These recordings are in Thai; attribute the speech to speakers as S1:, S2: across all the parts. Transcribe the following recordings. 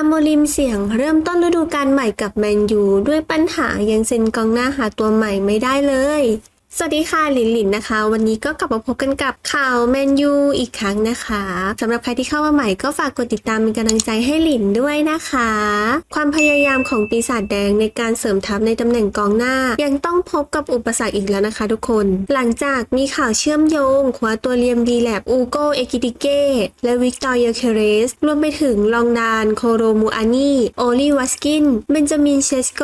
S1: อโมริมเสียงเริ่มต้นฤดูกาลใหม่กับแมนยูด้วยปัญหายังเซ็นกองหน้าหาตัวใหม่ไม่ได้เลย สวัสดีค่ะหลินหลินนะคะ วันนี้ก็กลับมาพบกันกับข่าวแมนยูอีกครั้งนะคะสำหรับใครที่เข้ามาใหม่ก็ฝากกดติดตามเป็นกำลังใจให้หลินด้วยนะคะ ความพยายามของปีศาจแดงในการเสริมทัพในตำแหน่งกองหน้า ยังต้องพบกับอุปสรรคอีกแล้วนะคะทุกคน หลังจากมีข่าวเชื่อมโยงคว้าตัวเลียมดีแลบอูโกเอกิติเก้และวิกตอร์เยเคเรสรวมไปถึงลองดานโคโรมูอานีโอลีวัสกินเบนจามินเชสโก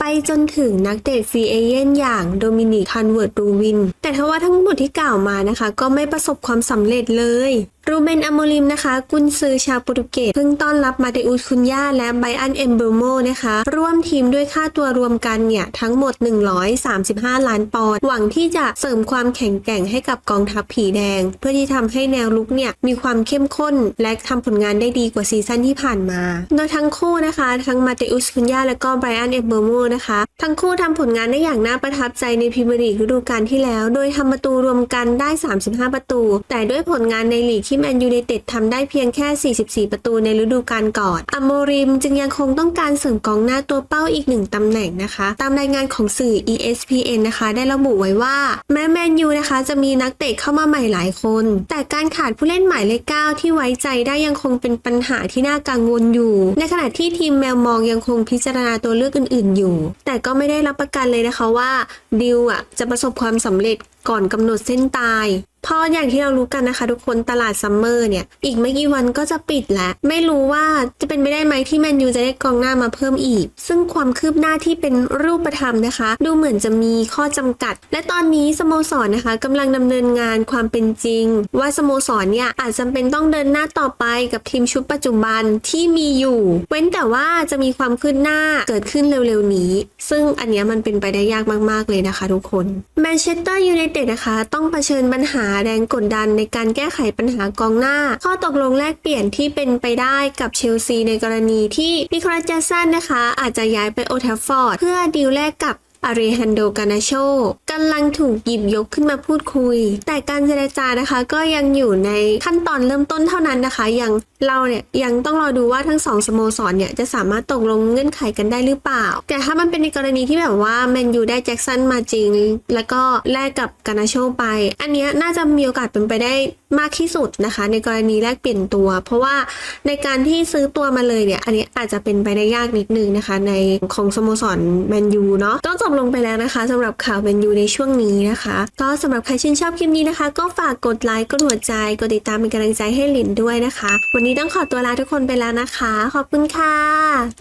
S1: ไปจนถึงนักเตะฟรีเอเย่นอย่างโดมินิกคันเวิร์ดรูวิน แต่ทว่าทั้งหมดที่กล่าวมานะคะ ก็ไม่ประสบความสำเร็จเลยรูเบนอโมลิมนะคะ กุนซือชาวโปรตุเกสเพิ่งต้อนรับมาเตอุสคุนยาและไบอันเอมเบโมนะคะ ร่วมทีมด้วยค่าตัวรวมกันเนี่ย ทั้งหมด 135 ล้านปอนด์หวังที่จะเสริมความแข็งแกร่งให้กับกองทัพผีแดง เพื่อที่ทำให้แนวลุกเนี่ย มีความเข้มข้นและทำผลงานได้ดีกว่าซีซั่นที่ผ่านมา โดยทั้งคู่นะคะ ทั้งมาเตอุสคุนยาและก็ไบอันเอมเบโมนะคะ ทั้งคู่ทำผลงานได้อย่างน่าประทับใจในพรีเมียร์ลีกฤดูกาลที่แล้ว โดยทำประตูรวมกันได้ 35 ประตู แต่ด้วยผลงานในลีกที่แมนยูไนเต็ดทำได้เพียงแค่ 44 ประตูในฤดูกาลก่อนอโมริมจึงยังคงต้องการเสริมกองหน้าตัวเป้าอีกหนึ่งตำแหน่งนะคะ ตามรายงานของสื่อ ESPN นะคะ ได้ระบุไว้ว่า แม้แมนยูนะคะ จะมีนักเตะเข้ามาใหม่หลายคน แต่การขาดผู้เล่นหมายเลขเก้าที่ไว้ใจได้ยังคงเป็นปัญหาที่น่ากังวลอยู่ ในขณะที่ทีมแมวมองยังคงพิจารณาตัวเลือกอื่น ๆ อยู่ แต่ก็ไม่ได้รับประกันเลยนะคะว่าดิวอะจะประสบความสำเร็จก่อนกำหนดเส้นตาย พราะอย่างที่เรารู้กันนะคะ ทุกคนตลาดซัมเมอร์เนี่ย อีกไม่กี่วันก็จะปิดแล้ว ไม่รู้ว่าจะเป็นไปได้ไหมที่แมนยูจะได้กองหน้ามาเพิ่มอีก ซึ่งความคืบหน้าที่เป็นรูปธรรมนะคะ ดูเหมือนจะมีข้อจำกัด และตอนนี้สโมสรนะคะกำลังดำเนินงานความเป็นจริง ว่าสโมสรเนี่ยอาจจำเป็นต้องเดินหน้าต่อไปกับทีมชุดปัจจุบันที่มีอยู่ เว้นแต่ว่าจะมีความคืบหน้าเกิดขึ้นเร็วๆนี้ ซึ่งอันเนี้ยมันเป็นไปได้ยากมากๆเลยนะคะ ทุกคนแมนเชสเตอร์ยูไนเต็ดนะคะ ต้องเผชิญปัญหาแรงกดดันในการแก้ไขปัญหากองหน้า ข้อตกลงแลกเปลี่ยนที่เป็นไปได้กับเชลซีในกรณีที่นิโคลัสแจสันนะคะ อาจจะย้ายไปโอทัฟฟอร์ดเพื่อดีลแลกกับ อารีฮันโดกานาโชกำลังถูกหยิบยกขึ้นมาพูดคุย แต่การเจรจานะคะก็ยังอยู่ในขั้นตอนเริ่มต้นเท่านั้นนะคะยังเราเนี่ยยังต้องรอดูว่าทั้งสองสโมสรเนี่ยจะสามารถตกลงเงื่อนไขกันได้หรือเปล่า แต่ถ้ามันเป็นในกรณีที่แบบว่าแมนยูได้แจ็คสันมาจริง แล้วก็แลกกับกานาโชไป อันเนี้ยน่าจะมีโอกาสเป็นไปได้ มากที่สุดนะคะ ในกรณีแลกเปลี่ยนตัว เพราะว่าในการที่ซื้อตัวมาเลยเนี่ย อันนี้อาจจะเป็นไปได้ยากนิดนึงนะคะ ในของสโมสรแมนยูเนาะก็จบลงไปแล้วนะคะสำหรับข่าวแมนยูในช่วงนี้นะคะ ก็สำหรับใครชื่นชอบคลิปนี้นะคะ ก็ฝากกดไลค์กดหัวใจกดติดตามเป็นกำลังใจให้หลินด้วยนะคะ วันนี้ต้องขอตัวลาทุกคนไปแล้วนะคะ ขอบคุณค่ะ